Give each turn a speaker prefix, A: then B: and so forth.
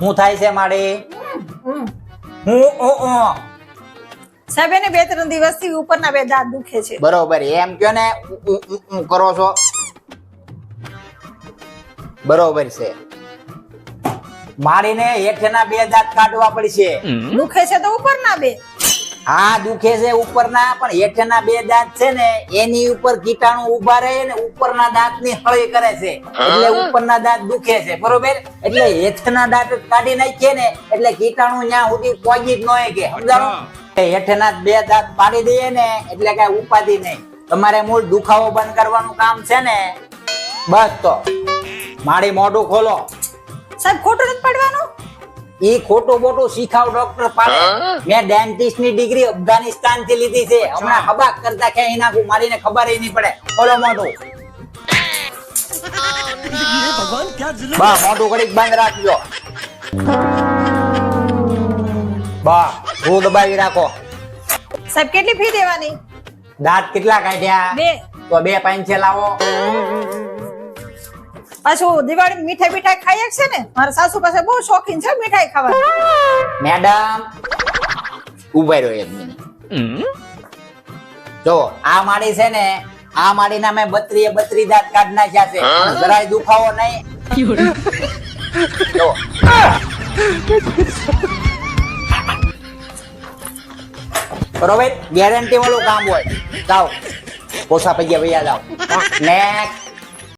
A: હું થાય છે
B: મારે.
A: હું ઓ ઓ
B: સાહેબ એને બે ત્રણ દિવસથી ઉપરના બે દાંત દુખે છે.
A: બરોબર એમ કયો ને કરો છો? બરોબર છે. મારીને હેઠના બે દાંત કાઢવા પડશે.
B: દુખે છે તો ઉપરના બે.
A: હા દુખે છે ઉપરના પણ હેઠના બે દાંત છે ને એની ઉપર કીટાણુ ઊભા રહે ને ઉપરના દાંતની હળી કરે છે. એટલે ઉપરના દાંત દુખે છે બરોબર? એટલે હેઠના દાંત કાઢી નાખીએ ને એટલે કીટાણુ ત્યાં સુધી પહોંચી જ ન કે સમજાણો? હેઠના બે દાંત પાડી દઈએ ને એટલે કઈ ઉપાધિ નહીં. તમારે મૂળ દુખાવો બંધ કરવાનું કામ છે ને બસ તો. મારી મોઢું ખોલો.
B: સાહેબ ખોટું નથી પડવાનું?
A: ઈ ખોટું બોટો શીખાવ ડોક્ટર પાસે. મેં ડેન્ટિસ્ટની ડિગ્રી અફઘાનિસ્તાનથી લીધી છે. હમણાં હબાક કરતા ક્યાંય નાખું મારીને ખબર નહીં પડે. બોલો મોઢું બા મોઢું ઘડીક બંધ રાખજો. બા હું દબાવી રાખો.
B: સાહેબ કેટલી ફી દેવાની?
A: દાંત કેટલા કાઢ્યા?
B: બે.
A: તો બે પાંચે લાવો.
B: પાછું દિવાળી મીઠાઈ મીઠાઈ ખાઈ છે ને મારા સાસુ પાસે બહુ શોખીન છે મીઠાઈ ખાવા
A: મેડમ ઊભા રહ્યો એક મિનિટ. જો આ માળી છે ને આ માળીના મેં બત્રીએ બત્રી દાંત કાઢ નાખ્યા છે. જરાય દુખાવો નહીં. જો. બરોબર? ગેરંટી વાળું કામ હોય. જાઓ. પોસા પૈયા ભૈયા જાઓ. નેક્સ્ટ